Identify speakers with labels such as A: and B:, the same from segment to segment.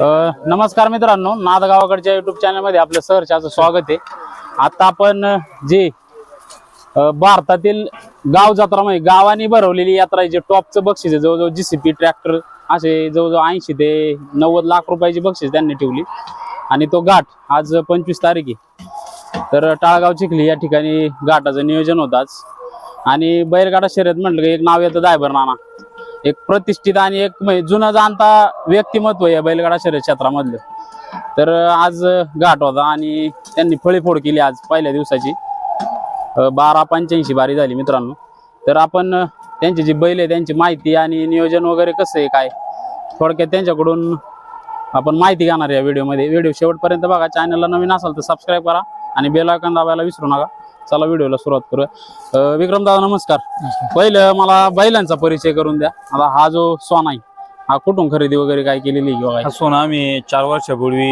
A: नमस्कार मित्रांनो नाद गावाकडच्या युट्यूब चॅनलमध्ये आपलं सहर्षाचं स्वागत आहे. आता आपण जे भारतातील गाव जत्रा म्हणजे गावाने भरवलेली यात्रा आहे, जे टॉपचं बक्षीस आहे. जवळजवळ जीसीपी ट्रॅक्टर असे जवळजवळ ऐंशी ते नव्वद लाख रुपयाची बक्षीस त्यांनी ठेवली. आणि तो घाट आज पंचवीस तारीख आहे. तर टाळगाव चिखली या ठिकाणी घाटाचं नियोजन होतं आज. आणि बैलगाडा शर्यत म्हटलं की एक नाव येतं दायबर नाना. एक प्रतिष्ठित आणि एक म्हणजे जुनं जाणता व्यक्तिमत्व आहे या बैलगाडा शर्यत क्षेत्रामधलं. तर आज घाट होता आणि त्यांनी फळीफोड केली आज पहिल्या दिवसाची. बारा पंच्याऐंशी बारी झाली मित्रांनो. तर आपण त्यांची जी बैल आहे त्यांची माहिती आणि नियोजन वगैरे कसं आहे काय? थोडक्यात त्यांच्याकडून आपण माहिती घेणार या व्हिडिओमध्ये व्हिडिओ शेवटपर्यंत बघा. चॅनलला नवीन असाल तर सबस्क्राईब करा आणि बेल आयकॉन दाबायला विसरू नका. चला व्हिडिओला सुरुवात करूया. अ, विक्रम दादा नमस्कार. पहिलं मला बैलांचा परिचय करून द्या. आता हा जो सोना आहे हा कुठून खरेदी वगैरे काय केलेली किंवा
B: हा सोना आम्ही चार वर्षापूर्वी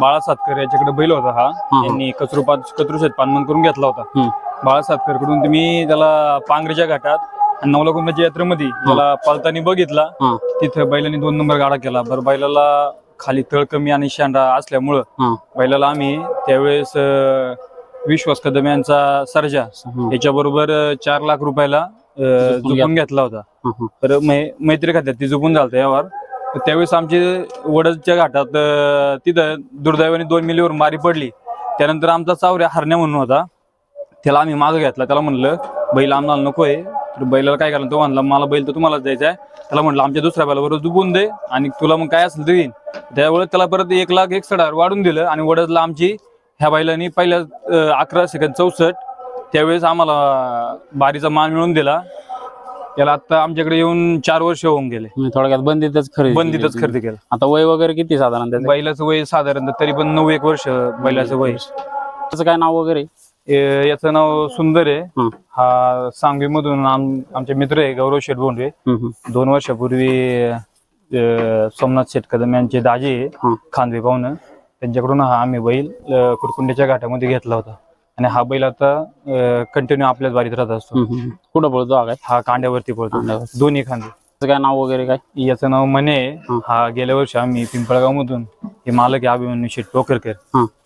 B: बाळा सातकर याच्याकडे बैल होता हा.
A: हा.
B: यांनी कचरूपात कचरूशेत पानमन करून घेतला होता. बाळा सातकरकडून तुम्ही त्याला पांगरीच्या घाटात आणि नवलाकुंडाच्या यात्रेमध्ये त्याला पालतानी बघितला. तिथं बैलांनी दोन नंबर गाडा केला. बरं बैलाला खाली तळ कमी आणि शेंडा असल्यामुळं बैलाला आम्ही त्यावेळेस विश्वास कदम यांचा सर्जा. याच्याबरोबर चार लाख रुपयाला
A: झुकून
B: घेतला होता. तर मैत्री खात्यात ती झुकून झालतं यावर. त्यावेळेस आमची वडदच्या घाटात तिथं दुर्दैवाने दोन मिलीवर मारी पडली. त्यानंतर आमचा चावऱ्या हरण्या म्हणून होता. त्याला आम्ही मागं घेतला. त्याला म्हणलं बैल आम्हाला नकोय. तर बैलाला काय करायला तो म्हणला मला बैल तर तुम्हालाच द्यायचा आहे. त्याला म्हटलं आमच्या दुसऱ्या बैलाबरोबर दुबून दे आणि तुला मग काय असेल ते देईन. त्यावेळेस त्याला परत एक लाख एक हजार वाढून दिलं आणि वडदला आमची ह्या बैलांनी पहिल्या अकरा सेकंद चौसष्ट त्यावेळेस आम्हाला बारीचा मान मिळवून दिला. त्याला आता आमच्याकडे येऊन चार वर्ष होऊन गेले.
A: थोडक्यात बंदीतच खरेदी
B: बंदीतच. खरेदी केलं.
A: आता वय वगैरे किती साधारण
B: बैलाचं वय साधारणतः तरी पण नऊ एक वर्ष बैलाचं वय.
A: त्याचं काय नाव वगैरे?
B: याचं नाव सुंदर आहे.
A: हं.
B: सांगवी मधून आमचे मित्र आहे गौरव शेठ बोंडवे. दोन वर्षापूर्वी सोमनाथ शेठ कदम यांचे दाजे. खांदवे पाहुणं. त्यांच्याकडून हा आम्ही बैल अ, कुरकुंडीच्या घाटामध्ये घेतला होता. आणि हा बैल आता कंटिन्यू आपल्याच बारीत राहत असतो.
A: कुठं पळतो हा काय?
B: हा कांड्यावरती
A: कांड्यावर.
B: दोन्ही खांदे.
A: त्याचं काय नाव वगैरे काय?
B: याचं नाव मने.
A: हं.
B: गेल्या वर्षी आम्ही पिंपळगाव मधून हे मालक आहे अभिमन्यू शेठ टोकरकर.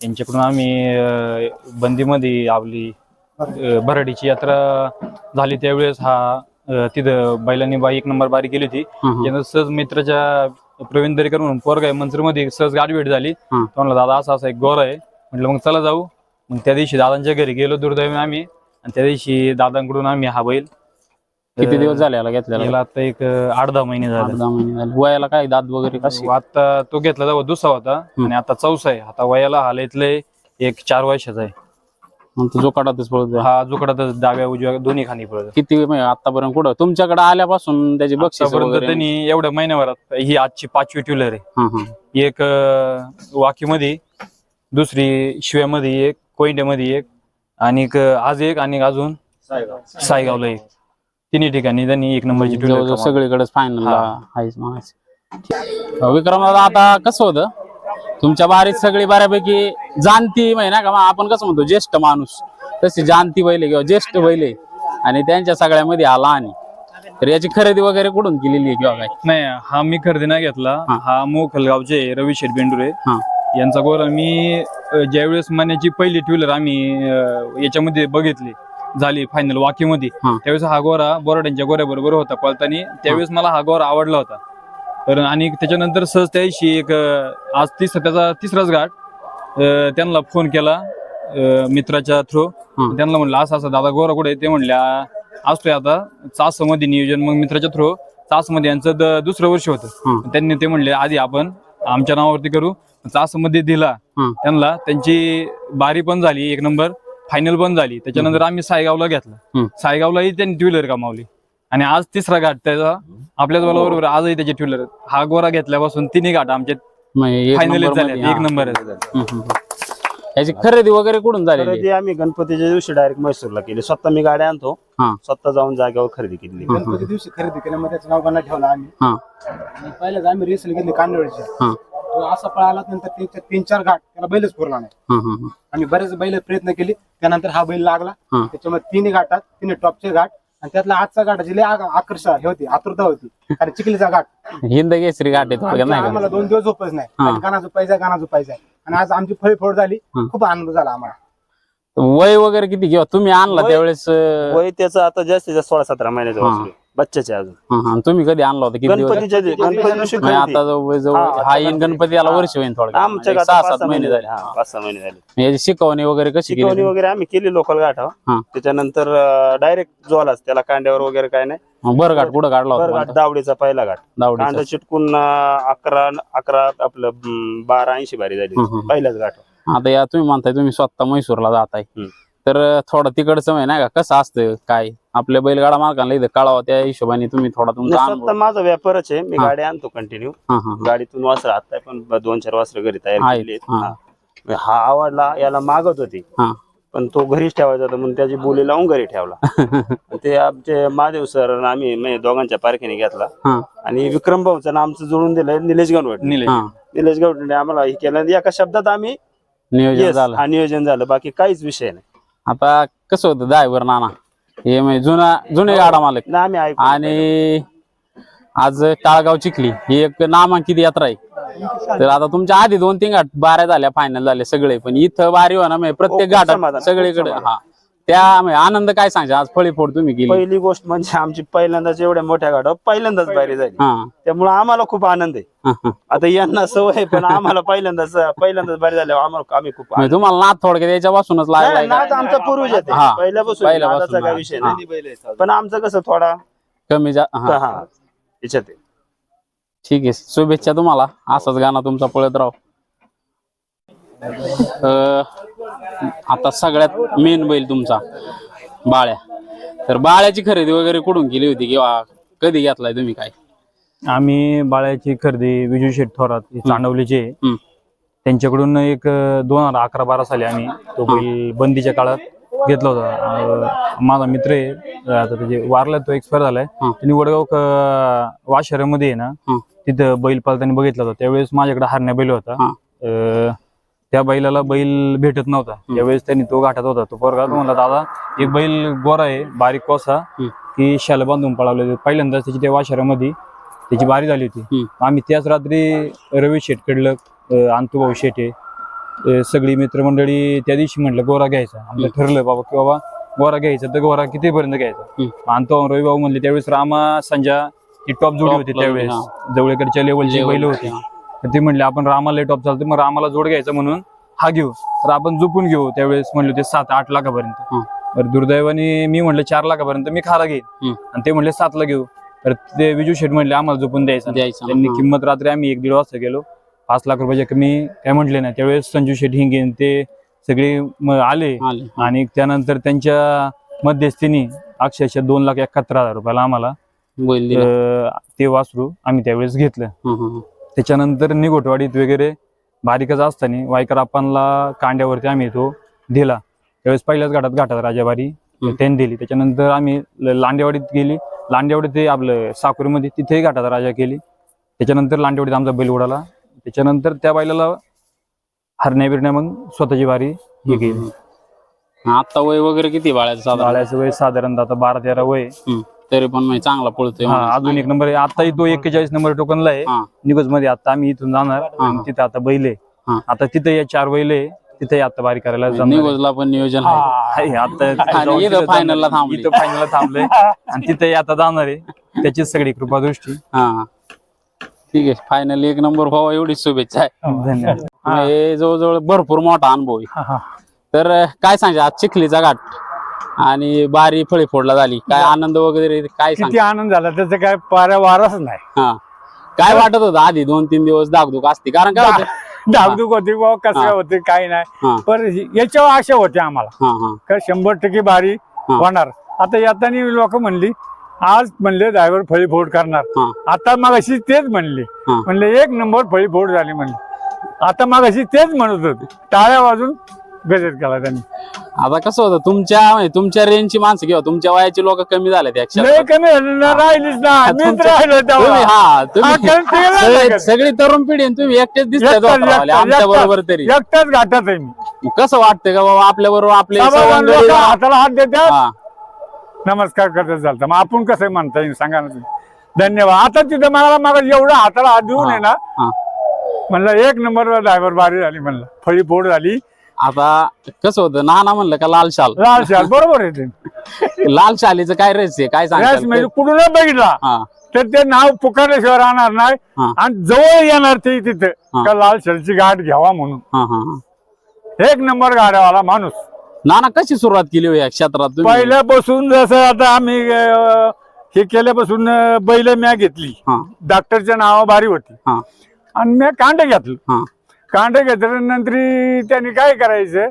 B: यांच्याकडून आम्ही बंदीमध्ये आपली भराडीची यात्रा झाली. त्यावेळेस हा तिथं बैलांनी बाई एक नंबर बारी केली होती. सहज मित्राच्या प्रवीण दरेकर म्हणून पोरग आहे मंचरमध्ये सहज गाडी भेट झाली.
A: हं.
B: तो म्हणला दादा असा असा एक गोर आहे. म्हटलं मग चला जाऊ. मग त्या दिवशी दादांच्या घरी गेलो दुर्दैवाने आम्ही. आणि त्या दिवशी दादांकडून आम्ही हा बैल.
A: किती दिवस झाले याला घेतलेला?
B: आता एक अ, आठ दहा महिने
A: आठ
B: झाले
A: दहा महिने झाले. वयाला काय दात वगैरे कशी
B: आता तो घेतला तेव्हा दुसरा होता. आणि आता चौसा आहे. आता वयाला हालायतले एक चार वर्षाचा आहे.
A: मग तो पळतो.
B: हा जुकडा डाव्या उजव्या दोन्ही खाली पडत
A: किती म्हणजे आतापर्यंत कुठं? तुमच्याकडे आल्यापासून त्याची बक्षीस
B: आतापर्यंत
A: वगैरे
B: त्यांनी एवढ्या महिन्याभरात ही आजची पाचवी ट्युलर आहे.
A: हा
B: एक अं, वाकीमध्ये दुसरी शिव्यामध्ये एक कोयंड्यामध्ये एक आणि एक, अं, आज एक आणि अजून सायगावला एक. तिन्ही ठिकाणी त्यांनी एक नंबरची
A: जवळजवळ
B: ट्युलर
A: सगळीकडेच फायनल
B: हा.
A: आहेच म्हणायचं. विक्रम आता कसं होतं? तुमच्या बारीत सगळी बऱ्यापैकी जाणती म्हणजे ना का? मग आपण कसं म्हणतो ज्येष्ठ माणूस. तशी जाणती बैले किंवा ज्येष्ठ बैले आणि त्यांच्या सगळ्यामध्ये आला आणि तर याची खरेदी वगैरे कुठून केलेली आहे किंवा काय?
B: नाही हा मी खरेदी नाही घेतला.
A: हा.
B: मोखलगावचे रवी शेठ बेंडुरे.
A: हा.
B: यांचा गोरा मी अं, ज्यावेळेस मण्याची पहिली ट्युलर आम्ही अं, याच्यामध्ये बघितली झाली फायनल वाकीमध्ये
A: हा.
B: त्यावेळेस हा गोरा बोराड्यांच्या गोऱ्या बरोबर होता पळतानी. त्यावेळेस मला हा गोरा आवडला होता. तर आणि त्याच्यानंतर सहज त्या दिवशी एक आज तिस त्याचा तिसराच घाट त्यांना फोन केला मित्राच्या थ्रू. त्यांना म्हणलं असं असं दादा गोरा कुठे आहे? ते म्हणल्या असतोय आता चासमध्ये नियोजन मग मित्राच्या थ्रू चासमध्ये यांचं दुसरं वर्ष होतं. त्यांनी ते म्हणले आधी आपण आमच्या नावावरती करू चासमध्ये दिला. त्यांना त्यांची बारी पण झाली एक नंबर फायनल पण झाली त्याच्यानंतर आम्ही सायगावला घेतला. सायगावलाही त्यांनी टू व्हीलर कमावली आणि आज तिसरा घाट त्याचा आपल्याच बरोबर आजही त्याचे टू व्हीलर हा गोरा घेतल्यापासून तिन्ही घाट आमचे
A: मग एक
B: फायनल झाले एक
A: हा.
B: नंबर आहे.
A: हम्म, हम्म. याची खरेदी वगैरे कुठून झालेली आहे?
C: खरेदी आम्ही गणपतीच्या दिवशी डायरेक्ट मैसूरला केली. स्वतः मी गाड्या आणतो.
A: हा.
C: स्वतः जाऊन जागेवर खरेदी केली.
A: हा,
D: गणपती दिवशी खरेदी केल्यामध्ये त्याचं नाव गणा ठेवला आम्ही.
A: हा.
D: आणि पहिल्याच आम्ही रेसल घेतली कांदवडची
A: हा.
D: तो असा पळाला नंतर त्याच्या तीन चार घाट त्याला बैलच पुरला नाही.
A: हा हा
D: आम्ही बरेच बैल प्रयत्न केले त्यानंतर हा बैल लागला.
A: हा.
D: त्याच्यामध्ये तिन्ही घाटात तिन्ही टॉपचे घाट आणि त्यातला आजचा घाटाची लय आग- आकर्षण हे होती आतुरता होती. कारण चिखलीचा घाट
A: हिंद केसरी घाट आहे थोडक्यात नाही
D: आम्हाला दोन दिवस झोपच नाही.
A: हा.
D: गाणा झोपायचा गाणा झोपायचा आणि आज आमची फळी फोड झाली.
A: हा.
D: खूप आनंद झाला आम्हाला.
A: वय वगैरे किती? किंवा तुम्ही आणला
C: वय-
A: त्यावेळेस अं,
C: वय त्याचं आता जास्तीत जास्त सोळा सतरा महिन्याचं
A: हा.
C: बच्चाचे अजून.
A: हा, हा. तुम्ही कधी आणला होता किती दिवस?
C: गणपतीच्या दि- गणपती दिवशी
A: नाही,
C: खरेदी.
A: आता जवळ जवळ
C: हा,
A: हा येईन गणपती याला
C: हा.
A: वर्ष होईल थोडं
C: आमच्या
A: एक सहा
C: पाच
A: सात
C: सहा
A: महिने झाले.
C: हा. पाच सहा महिने झाले.
A: याची शिकवणी वगैरे कशी
C: शिकवणी
A: केली
C: वगैरे आम्ही केली लोकल गाठ
A: हा.
C: त्याच्यानंतर डायरेक्ट जोलाच त्याला कांड्यावर वगैरे काय नाही.
A: बरं घाट कुठं काढला
C: बर
A: होता
C: घाट दावडीचा पहिला घाट.
A: दावडीचा.
C: कांदा चिटकून अं, अकरा अकरा आपलं अं, बारा ऐंशी बारी झाली.
A: हम्म, हम्म.
C: पहिलाच घाट
A: आता या तुम्ही म्हणताय तुम्ही स्वतः म्हैसूरला जाताय.
C: हम्म.
A: तर थोडं तिकडचं माहिती नाही का कसं असतं काय? आपल्या बैलगाडा मालकांना इथं कळावं त्या हिशोबाने तुम्ही थोडा तुमचा
C: नाही,
A: अनुभव.
C: स्वतः माझा व्यापारच आहे. मी. गाडी आणतो कंटिन्यू
A: हा, हा, हा.
C: गाडीतून वासर आता पण दोन चार वासर घरी तयार
A: आहेत,
C: केली
A: हा.
C: हा. आवडला याला मागत होती.
A: हा.
C: पण तो घरीच ठेवायचा होता म्हणून त्याची बोली लावून घरी ठेवला. ते आमचे महादेव सर आणि आम्ही म्हणजे दोघांच्या पारखीने घेतला.
A: हा,
C: आणि विक्रम भाऊचं नाव आमचं जोडून दिलं निलेश गणवट.
B: निलेश.
A: हा.
C: निलेश गणवट आम्हाला हे केलं आणि एका शब्दात आम्ही
A: नियोजन
C: yes,
A: झालं.
C: हा नियोजन झालं. बाकी काहीच विषय नाही.
A: आता कसं होतं ड्रायव्हर नाना? हे म्हणजे जुना जुने गाडा मालक.
C: ना आम्ही ऐकू
A: आणि आज काळगाव चिखली ही एक नामांकित यात्रा आहे. तर आता तुमच्या आधी दोन तीन घाट बाऱ्या झाल्या फायनल झाले सगळे पण इथं बारी होणार म्हणजे प्रत्येक घाटात सगळीकडे. हा. त्या आनंद काय सांगता आज फळी फोड तुम्ही केली
C: पहिली गोष्ट म्हणजे आमची पहिल्यांदाच एवढ्या मोठ्या गाड्या पहिल्यांदाच बाहेर झाली
A: हा
C: त्यामुळे आम्हाला खूप आनंद आहे
A: हा, हा.
C: आता यांना सवय आहे, पण आम्हाला पहिल्यांदाच पहिल्यांदाच बाहेर झाल्यावर आम्हाला आम्ही खूप
A: म्हणजे तुम्हाला नाद थोडक्यात याच्यापासूनच लागलाय
C: नाही,
A: का?
C: नाद आमचा पूर्वज आहे
A: हा.
C: ते. पहिल्यापासून
A: पहिल्यापासून,
C: नादाचा
A: हा.
C: विषय नाही पण आमचं कसं थोडा
A: कमी जा हा.
C: हा याच्यात आहे.
A: ठीक आहे शुभेच्छा तुम्हाला असाच गाणं तुमचा पळत राव अं, आता सगळ्यात मेन बैल तुमचा बाळ्या. तर बाळ्याची खरेदी वगैरे कुठून केली होती किंवा कधी घेतलाय तुम्ही काय?
B: आम्ही बाळ्याची खरेदी विजू शेठ थोरात हे चांडवलीचे.
A: हम्म.
B: त्यांच्याकडून एक दोन हजार अकरा बारा साली आम्ही तो बैल बंदीच्या काळात घेतला होता. अं, माझा मित्र आहे आता त्याचे वारला तो एक्सपायर झालाय.
A: हं.
B: त्यांनी वडगाव क- आहे ना
A: हं.
B: तिथं बैल पालताना बघितला होता. त्यावेळेस माझ्याकडे हरण्या बैल होता.
A: हं.
B: अं, त्या बैलाला बैल भेटत नव्हता. त्यावेळेस त्यांनी तो गाठत होता. तो पोरगा तो म्हणला दादा एक बैल गोरा आहे बारीक कोसा. की शाल बांधून पळावले पहिल्यांदाच त्याची त्या वाशहरामध्ये त्याची बारी झाली होती. आम्ही त्याच रात्री रवी शेठ कडलं अंतुभाऊ अं, सगळी मित्रमंडळी त्या दिवशी म्हटलं गोरा घ्यायचा. आमचं ठरलं बाबा की बाबा गोरा घ्यायचा तर गोरा कितीपर्यंत घ्यायचा?
A: हं.
B: अंतो रवी भाऊ म्हणले त्यावेळेस रामा संजा ही टॉप जोडी होती त्यावेळेस. जवळकडच्या लेवलची बैल
A: होती.
B: तर ते म्हणले आपण रामाला टॉप चालतो मग रामाला जोड घ्यायचा म्हणून हा घेऊ. तर आपण झोपून घेऊ त्यावेळेस म्हणले ते सात आठ लाखापर्यंत. तर दुर्दैवाने मी म्हणलं चार लाखापर्यंत मी खारा घेईन. आणि ते म्हणले सातला घेऊ. तर ते विजू शेठ म्हणले आम्हाला झोपून द्यायचं त्यांनी. किंमत रात्री आम्ही एक दीड वाजता गेलो. पाच लाख रुपयाच्या कमी काय म्हटले नाही. त्यावेळेस संजू शेठ हिंगे ते सगळे आले. आणि त्यानंतर त्यांच्या मध्यस्थीने अक्षरशः दोन लाख एकाहत्तर हजार रुपयाला आम्हाला ते वासरू आम्ही त्यावेळेस घेतलं. त्याच्यानंतर निगोटवाडीत वगैरे बारीकच असताना वायकर आपणला कांड्यावरती आम्ही तो दिला. त्यावेळेस पहिल्याच घाटात घाटात राजाबारी. त्यांनी दिली. त्याच्यानंतर आम्ही लांडेवाडीत गेली. लांडेवाडीत ते आपलं साकुरीमध्ये तिथेही घाटात राजा केली. त्याच्यानंतर लांडेवाडीत आमचा बैल उडाला. त्याच्यानंतर त्या बैलाला हरण्या बिरण्या मग स्वतःची बारी हे केली.
A: आता वय वगैरे किती बाळ्याचं साधारण?
B: बाळ्याचं वय साधारणतः आता बारा तेरा वय.
A: तरी पण म्हणजे चांगला पळतोय
B: हा. अजून एक नंबर आहे. आताही तो एक्केचाळीस नंबर टोकनला आहे.
A: हा.
B: निगोजमध्ये. आता आम्ही इथून जाणार
A: हा.
B: आणि तिथे आता बैल
A: हा.
B: आहे आता तिथे या चार बैल आहे. तिथे आता बारी करायला जाणार.
A: निगोजला पण नियोजन आहे.
B: आहे, आता
A: आणि
B: जाऊन
A: इथं
B: तिथं
A: final ला
B: जाणार.
A: थांबली.
B: इथं फायनलला थांबले आणि तिथे आता जाणार आहे. त्याचीच सगळी कृपा दृष्टी
A: हा. ठीक आहे. फायनल एक नंबर व्हावा एवढीच शुभेच्छा आहे.
B: धन्यवाद.
A: हे जवळजवळ भरपूर मोठा अनुभव आहे. तर अं, काय सांगा आज चिखलीचा घाट. आणि बारी फळी फोडला झाली. काय आनंद वगैरे काय सांग?
E: किती आनंद झाला. त्याचं काय पाऱ्या वारच नाही.
A: हा. काय वाटत होतं आधी? दोन तीन दिवस दागदुग असते. कारण काय होतं?
E: धाकधूक होती बाबा कसं. होते काही नाही. पण याच्यावर आशा होती आम्हाला.
A: हा हा.
E: का शंभर टक्के बारी. होणार. आता येताना लोक म्हणली आज म्हणले ड्रायव्हर फळी फोड करणार.
A: हा.
E: आता मग अशी तेच म्हणली.
A: हा.
E: म्हणले एक नंबर फळी फोड झाली म्हणली. आता मग अशी तेच म्हणत होती. टाळ्या वाजून गजर केला त्यांनी.
A: आता कसं होतं तुमच्या म्हणजे तुमच्या रेंजची माणसं किंवा तुमच्या वयाची लोक कमी झाले त्या
E: लय कमी झालं ना राहिलीच ना मीच
A: तुमच्या-
E: राहिलो
A: तुम्ही
E: तेव्हा.
A: हा तुम्ही
E: हा, कारण ते नाही
A: सगळे-
E: लागत.
A: सगळी तरुण पिढी आणि तुम्ही एकटेच दिसताय
E: एकटाच-
A: आमच्या बरोबर तरी.
E: एकटाच घाटात आहे मी.
A: मग कसं वाटतंय का बाबा आपल्या बरोबर आपले
E: सभावान
A: सवंगडी-
E: लोकं हाताला हात देतात.
A: हा.
E: नमस्कार करत चालतं. मग आपण कसं म्हणता येईल सांगा ना तुम्ही. धन्यवाद. आता तिथं मला मग एवढं हाताला हात देऊन आहे ना
A: हा.
E: म्हणलं एक नंबर ड्रायव्हर बारी झाली म्हणलं. फळी फोड झाली.
A: आता कसं होतं नाना म्हणलं का लाल शाल.
E: लाल शाल बरोबर आहे ते.
A: लाल शालीचं काय रहस्य काय
E: रस म्हणजे कुठून बघितला.
A: हा.
E: तर ते नाव पुकारल्याशिवाय राहणार नाही. आणि जवळ येणार ते तिथं
A: हा.
E: का लाल शालची गाठ घ्यावा म्हणून.
A: हा हा हा.
E: एक नंबर गाड्यावाला माणूस.
A: नाना कशी सुरुवात केली हो या क्षेत्रात तुम्ही?
E: पहिल्यापासून जसं आता आम्ही अं, हे केल्यापासून अं, बैल म्या घेतली.
A: हा.
E: डॉक्टरच्या नावा बारी होती.
A: हा.
E: आणि मी कांड घेतलं.
A: हा.
E: कांड घेतल्यानंतर त्यांनी काय करायचं?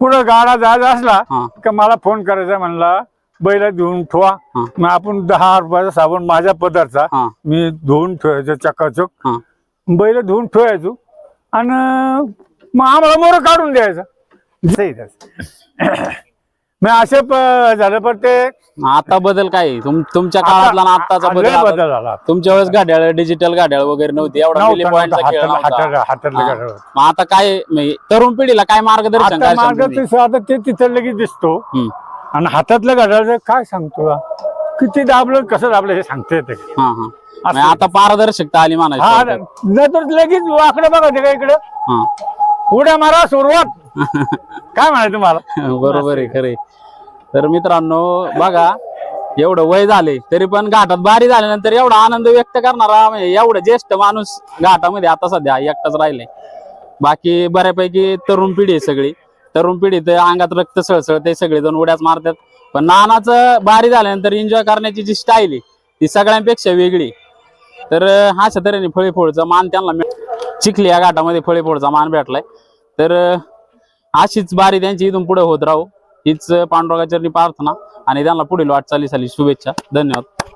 E: पुढं गाडा जायचा असला का मला फोन करायचा म्हणला बैल धुवून ठेवा. मग आपण दहा रुपयाचा साबण माझ्या पदार्था
A: हा.
E: मी धुवून ठेवायचो चकाचक. बैल धुवून ठेवायचो. आणि मग आम्हाला मोर काढून द्यायचा. मग असे प- झालं पण ते
A: आता बदल काय आहे? तुम- तुमच्या काळातला ना आताचा
E: आता
A: बदल आता-
E: बदल झाला
A: तुमच्या वेळेस गाड्याळ डिजिटल गाड्याळ वगैरे नव्हती एवढा
E: नव्हता,
A: मिली पॉईंटचा
E: नव्हता.
A: खेळ
E: हाताला-
A: नव्हता.
E: हाताला- हातातलं
A: हा.
E: गाडं.
A: मग आता काय म्हणजे तरुण पिढीला काय मार्गदर्शन
E: आता
A: काय
E: मार्ग
A: सांगता तुम्ही?
E: आता ते तिथं लगेच दिसतो
A: हम्म.
E: आणि हातातलं घड्याळ काय सांगतो हा? किती दाबलं कसं दाबलं हे सांगता येते
A: हा हा म्हणजे आता पारदर्शकता आली
E: हा
A: म्हणायची
E: नाही तर लगेच वाकडं बघा ते का इकडं
A: हा
E: उड्या मारा सुरुवात काय म्हणायचं तुम्हाला?
A: बरोबर आहे खरे तर मित्रांनो बघा एवढं वय झाले तरी पण घाटात बारी झाल्यानंतर एवढा आनंद व्यक्त करणारा म्हणजे एवढं ज्येष्ठ माणूस घाटामध्ये आता सध्या एकटाच राहिले बाकी बऱ्यापैकी तरुण पिढी आहे सगळी. तरुण पिढी तर अंगात रक्त सळसळते सगळे जण उड्याच मारतात. पण नानाचं बारी झाल्यानंतर एन्जॉय करण्याची जी स्टाईल आहे ती सगळ्यांपेक्षा वेगळी तर अं, अशा तऱ्हेने फळीफोडचा मान त्यांना चिखली या घाटामध्ये फळीफोडचा मान भेटलाय. तर अशीच बारी त्यांची इथून पुढे होत राहू. हीच पांडुरंगाचरणी प्रार्थना आणि त्यांना पुढील वाटचालीसाठी शुभेच्छा. धन्यवाद.